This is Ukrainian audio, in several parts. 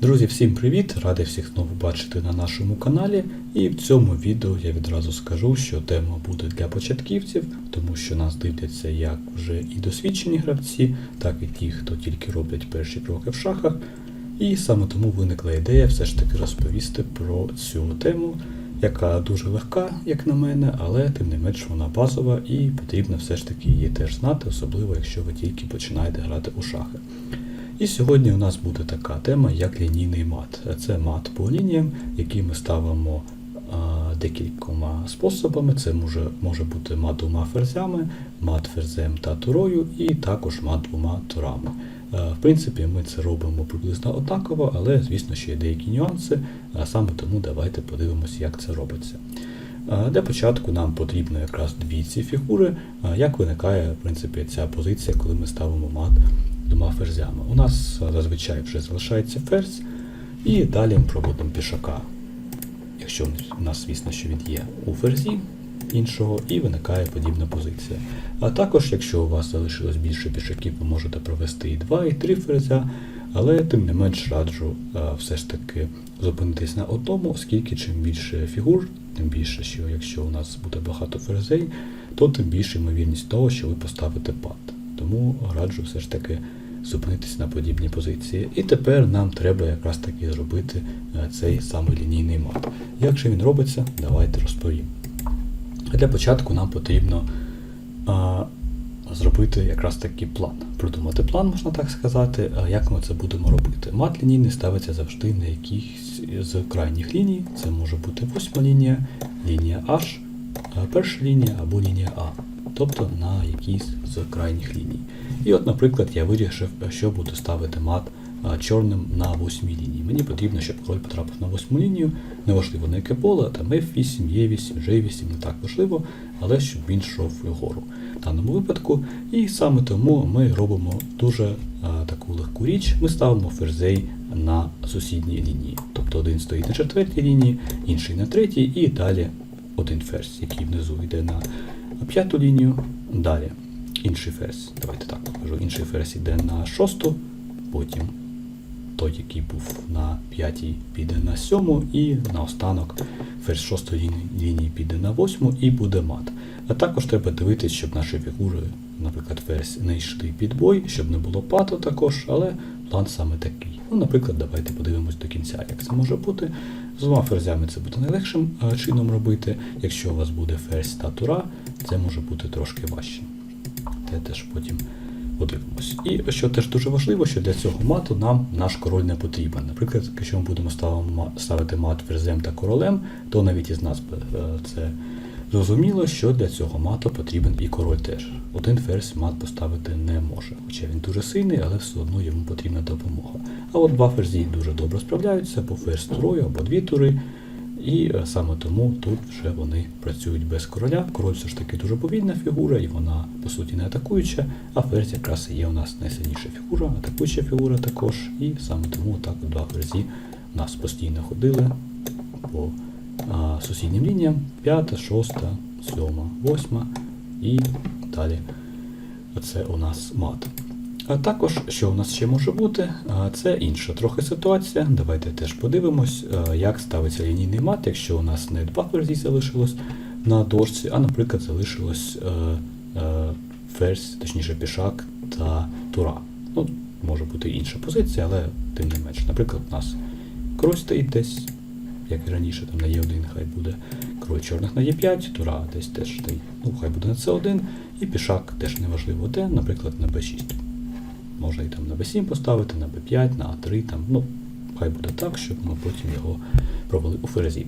Друзі, всім привіт! Радий всіх знову бачити на нашому каналі. І в цьому відео я відразу скажу, що тема буде для початківців, тому що нас дивляться як вже і досвідчені гравці, так і ті, хто тільки роблять перші кроки в шахах. І саме тому виникла ідея все ж таки розповісти про цю тему, яка дуже легка, як на мене, але тим не менш вона базова і потрібно все ж таки її теж знати, особливо якщо ви тільки починаєте грати у шахи. І сьогодні у нас буде така тема, як лінійний мат. Це мат по лініям, який ми ставимо декількома способами. Це може, може бути мат двома ферзями, мат ферзем та турою, і також мат двома турами. В принципі, ми це робимо приблизно однаково, але, звісно, ще є деякі нюанси, саме тому давайте подивимося, як це робиться. Для початку нам потрібно якраз дві ці фігури, як виникає в принципі, ця позиція, коли ми ставимо мат двома ферзями. У нас зазвичай вже залишається ферзь, і далі ми проводимо пішака, якщо у нас, звісно, що він є у ферзі іншого, і виникає подібна позиція. А також, якщо у вас залишилось більше пішаків, ви можете провести і 2, і 3 ферзя, але тим не менш раджу а, все ж таки зупинитись на одному, оскільки чим більше фігур, тим більше, що якщо у нас буде багато ферзей, то тим більше ймовірність того, що ви поставите пад. Тому раджу все ж таки зупинитися на подібні позиції. І тепер нам треба якраз таки зробити е, цей самий лінійний мат. Як же він робиться, давайте розповім. Для початку нам потрібно а, зробити якраз такий план. Придумати план, можна так сказати, а як ми це будемо робити. Мат лінійний ставиться завжди на якихось з крайніх ліній. Це може бути восьма лінія, лінія H, перша лінія або лінія А, тобто на якійсь з крайніх ліній. І от, наприклад, я вирішив, що буду ставити мат чорним на восьмій лінії. Мені потрібно, щоб король потрапив на восьму лінію, неважливо на яке поле, там F8, E8, G8, не так важливо, але щоб він йшов вгору в даному випадку. І саме тому ми робимо дуже а, таку легку річ. Ми ставимо ферзей на сусідній лінії. Тобто один стоїть на четвертій лінії, інший на третій, і далі один ферзь, який внизу йде на п'яту лінію. Далі інший ферзь, давайте так покажу, інший ферзь йде на шосту, потім той, який був на п'ятій, піде на сьому, і наостанок ферзь шостої лінії, піде на восьму і буде мат. А також треба дивитися, щоб наші фігури, наприклад, ферзь не йшли під бой, щоб не було пату також, але план саме такий. Ну, наприклад, давайте подивимось до кінця, як це може бути. З ферзями це буде найлегшим е, чином робити. Якщо у вас буде ферзь та тура, це може бути трошки важче. Те теж потім подивимось. І що теж дуже важливо, що для цього мату нам наш король не потрібен. Наприклад, якщо ми будемо ставити мат ферзем та королем, то навіть із нас е, це зрозуміло, що для цього мату потрібен і король теж. Один ферзь мат поставити не може, хоча він дуже сильний, але все одно йому потрібна допомога. А от два ферзі дуже добре справляються, або ферзь турою, або дві тури. І е, саме тому тут вже вони працюють без короля. Король все ж таки дуже повільна фігура, і вона по суті не атакуюча, а ферзь якраз є у нас найсильніша фігура, атакуюча фігура також. І саме тому так два ферзі у нас постійно ходили по сусіднім лініям. П'ята, шоста, сьома, восьма і далі. Це у нас мат. А також, що у нас ще може бути, це інша трохи ситуація. Давайте теж подивимось, як ставиться лінійний мат, якщо у нас не два ферзі залишилось на дошці, а, наприклад, залишилось е, е, ферзь, точніше пішак та тура. Ну, може бути інша позиція, але тим не менш. Наприклад, у нас король стоїть десь, як і раніше, там на Е1 хай буде король чорних на Е5, тура десь теж. Ну, хай буде на С1, і пішак теж неважливо де, наприклад, на Б6. Можна і там на B7 поставити, на B5, на А3, там, ну, хай буде так, щоб ми потім його провели у ферзі.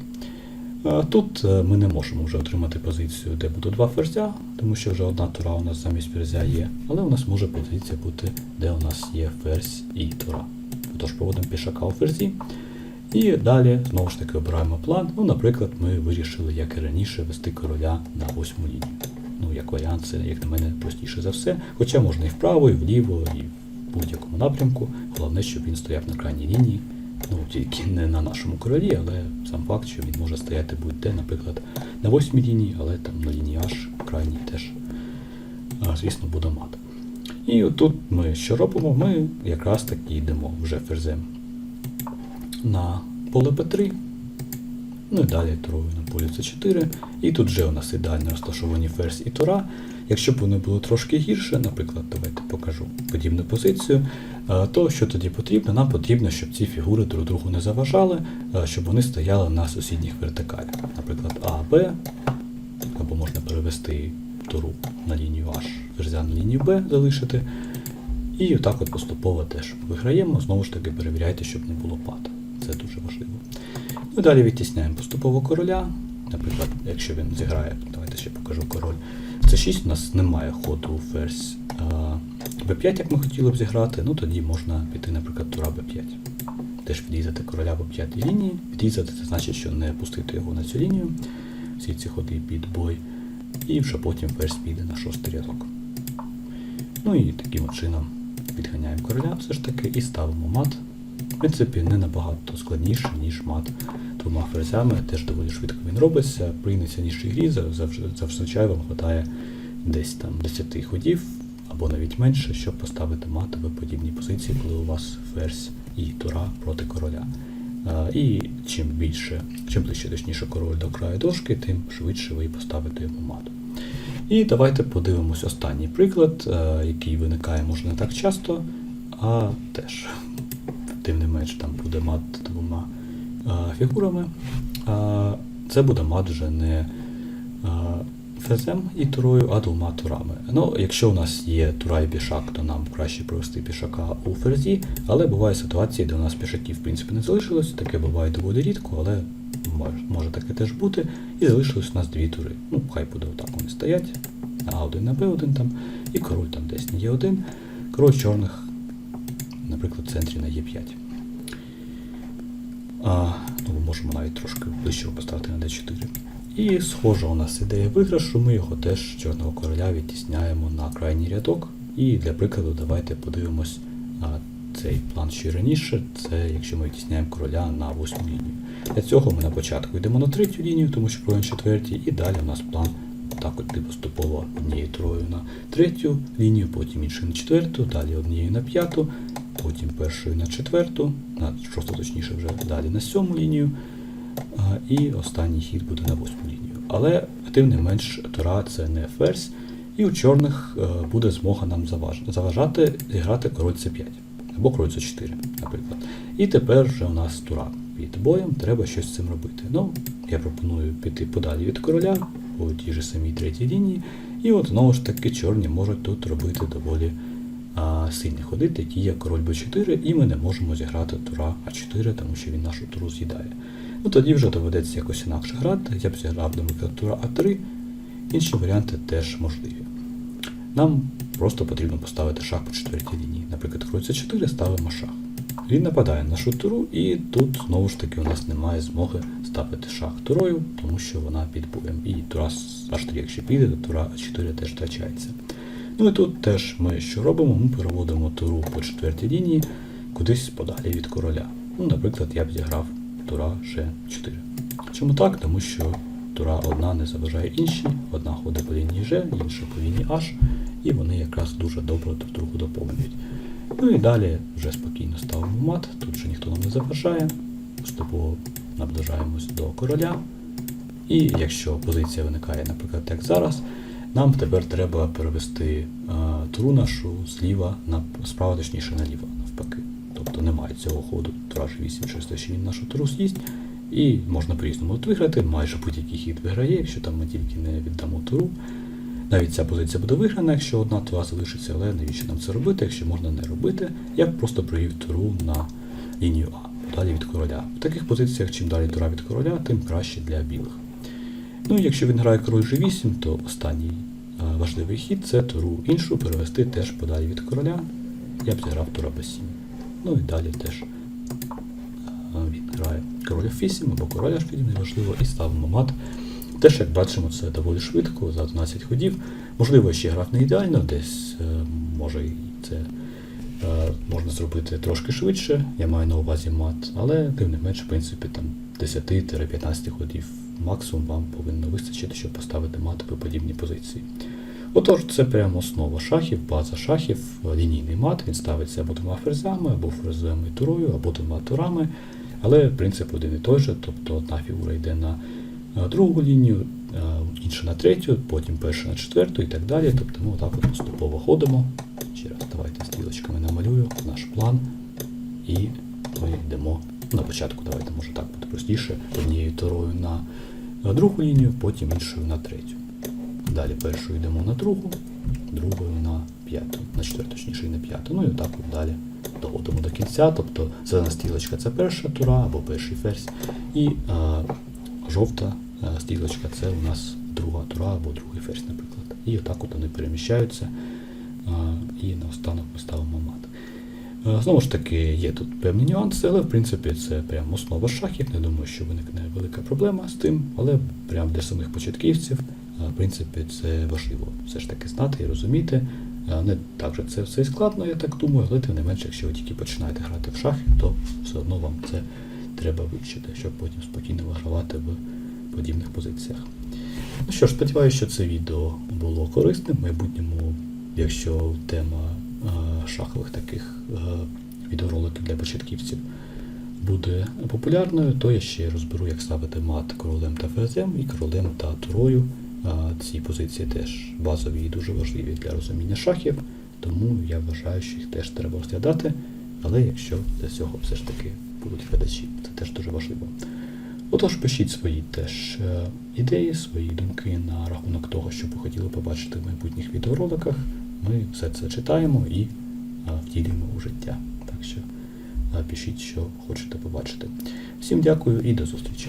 Тут е, ми не можемо вже отримати позицію, де будуть два ферзя, тому що вже одна тура у нас замість ферзя є, але у нас може позиція бути, де у нас є ферзь і тура. Тож проводимо пішака у ферзі. І далі знову ж таки обираємо план. Ну, наприклад, ми вирішили, як і раніше, вести короля на восьму лінію. Ну, як варіант, це, як на мене, простіше за все. Хоча можна і вправо, і вліво, і в будь-якому напрямку. Головне, щоб він стояв на крайній лінії. Ну, тільки не на нашому королі, але сам факт, що він може стояти будь-де, наприклад, на восьмій лінії, але там на лінії аж крайній теж, звісно, буде мат. І тут ми що робимо? Ми якраз таки йдемо вже ферзем на поле P3. Ну і далі турою на полі С4. І тут вже у нас ідеально розташовані ферзь і тура. Якщо б вони були трошки гірше, наприклад, давайте покажу подібну позицію, е, то що тоді потрібно? Нам потрібно, щоб ці фігури друг другу не заважали, е, щоб вони стояли на сусідніх вертикалях. Наприклад, А, Б, або можна перевести туру на лінію H, ферзя на лінію Б залишити. І отак от поступово теж виграємо. Знову ж таки, перевіряйте, щоб не було пата. Це дуже важливо. Ну далі відтісняємо поступово короля. Наприклад, якщо він зіграє, давайте ще покажу король. Це 6 у нас немає ходу ферзь b5, як ми хотіли б зіграти, ну тоді можна піти, наприклад, тура b5. Теж підрізати короля по п'ятій лінії. Підрізати це значить, що не пустити його на цю лінію. Всі ці ходи під бой. І вже потім ферзь піде на шостий рядок. Ну і таким чином відганяємо короля все ж таки і ставимо мат. В принципі, не набагато складніше, ніж мат двома ферзями. Теж доволі швидко він робиться. При найсильнішій грі зазвичай вам вистачає десь там 10 ходів або навіть менше, щоб поставити мат в подібній позиції, коли у вас ферзь і тура проти короля. І чим більше, чим ближче точніше король до краю дошки, тим швидше ви поставите йому мат. І давайте подивимось останній приклад, який виникає може не так часто, а теж. Тим не менш, там буде мат двома е, фігурами. А Це буде мат вже не е, ферзем і турою, а двома турами. Ну, Якщо у нас є тура і пішак, то нам краще провести пішака у ферзі, але буває ситуації, де у нас пішаків в принципі не залишилось. Таке буває доволі рідко, але може, може таке теж бути. І залишилось у нас дві тури. Ну, хай буде отак вони стоять. А1 на Б1 там, і король там десь на Е1. Король чорних, наприклад, в центрі на Е5. А, ну, Можемо навіть трошки ближче поставити на d4. І схожа у нас ідея виграшу, ми його теж чорного короля відтісняємо на крайній рядок. І для прикладу давайте подивимось а, цей план ще раніше. Це якщо ми відтісняємо короля на восьму лінію. Для цього ми на початку йдемо на третю лінію, тому що на четвертій, і далі у нас план так от поступово однією трою на третю лінію, потім іншою на четверту, далі однією на п'яту, потім першою на четверту, на шосту точніше вже далі на сьому лінію. І останній хід буде на восьму лінію. Але тим не менш тура це не ферзь, і у чорних е, буде змога нам заважати зіграти король c5 або король c4, наприклад. І тепер вже у нас тура під боєм, треба щось з цим робити. Ну, я пропоную піти подалі від короля по тій же самій третій лінії. І от знову ж таки чорні можуть тут робити доволі сильні ходи, такі як король b4, і ми не можемо зіграти тура а4, тому що він нашу туру з'їдає. Ну тоді вже доведеться якось інакше грати. Я б зіграв, наприклад, тура А3. Інші варіанти теж можливі. Нам просто потрібно поставити шах по четвертій лінії. Наприклад, король С4 ставимо шах. Він нападає на нашу туру, і тут знову ж таки у нас немає змоги ставити шах турою, тому що вона під боєм. І тура з H3, якщо піде, то тура А4 теж втрачається. Ну і тут теж ми що робимо? Ми переводимо туру по четвертій лінії кудись подалі від короля. Ну, Наприклад, я б зіграв тура G4. Чому так? Тому що тура одна не заважає іншій, одна ходить по лінії G, інша по лінії H, і вони якраз дуже добре друг другу доповнюють. Ну і далі вже спокійно ставимо мат, тут вже ніхто нам не заважає, поступово наближаємось до короля. І якщо позиція виникає, наприклад, як зараз, нам тепер треба перевести е, туру нашу зліва на справа, точніше наліво, навпаки. Тобто немає цього ходу G8 через те, що він нашу туру з'їсть. І можна по-різному виграти, майже будь-який хід виграє, якщо там ми тільки не віддамо туру. Навіть ця позиція буде виграна, якщо одна тура залишиться, але навіщо нам це робити, якщо можна не робити, я просто привів туру на лінію А, далі від короля. В таких позиціях, чим далі тура від короля, тим краще для білих. Ну і якщо він грає король G8, то останній е, важливий хід це туру іншу перевести теж подалі від короля. Я б зіграв тура b7. Ну і далі теж е, він грає король F8 або король H8, неважливо, і ставимо мат. Теж, як бачимо, це доволі швидко, за 12 ходів. Можливо, ще грав не ідеально, десь е, може і це можна зробити трошки швидше, я маю на увазі мат, але тим не менше, в принципі, там 10-15 ходів максимум вам повинно вистачити, щоб поставити мат по подібній позиції. Отож, це прямо основа шахів, база шахів, лінійний мат, він ставиться або двома ферзями, або ферзем і турою, або двома турами. але принцип один і той же, тобто одна фігура йде на е, другу лінію, е, інша на третю, потім перша на четверту і так далі. Тобто ми отак от поступово ходимо. Ще раз давайте стрілочками намалюю наш план. І ми йдемо на початку, давайте може так буде простіше, однією торою на е, другу лінію, потім іншою на третю. Далі першою йдемо на другу, другою на п'яту, на четверту, точніше і на п'яту. Ну і отак от далі доходимо до кінця. Тобто зелена стрілочка це перша тура або перший ферзь, і е, жовта е, стрілочка це у нас друга тура або другий ферзь, наприклад. І отак от вони переміщаються. Е, і наостанок ми ставимо Знову ж таки, є тут певні нюанси, але в принципі це прям основа шахів. Не думаю, що виникне велика проблема з тим, але прям для самих початківців, е, в принципі, це важливо все ж таки знати і розуміти. Е, Не так же це все складно, я так думаю, але тим не менше, якщо ви тільки починаєте грати в шахи, то все одно вам це треба вивчити, щоб потім спокійно вигравати в подібних позиціях. Ну що ж, сподіваюся, що це відео було корисним. В майбутньому, якщо тема е, шахових таких е, відеороликів для початківців буде популярною, то я ще розберу, як ставити мат королем та ферзем і королем та турою. Ці позиції теж базові і дуже важливі для розуміння шахів, тому я вважаю, що їх теж треба розглядати. Але якщо для цього все ж таки будуть глядачі, це теж дуже важливо. Отож, пишіть свої теж е, ідеї, свої думки на рахунок того, що ви хотіли побачити в майбутніх відеороликах. Ми все це читаємо і втілюємо у життя. Так що пишіть, що хочете побачити. Всім дякую і до зустрічі.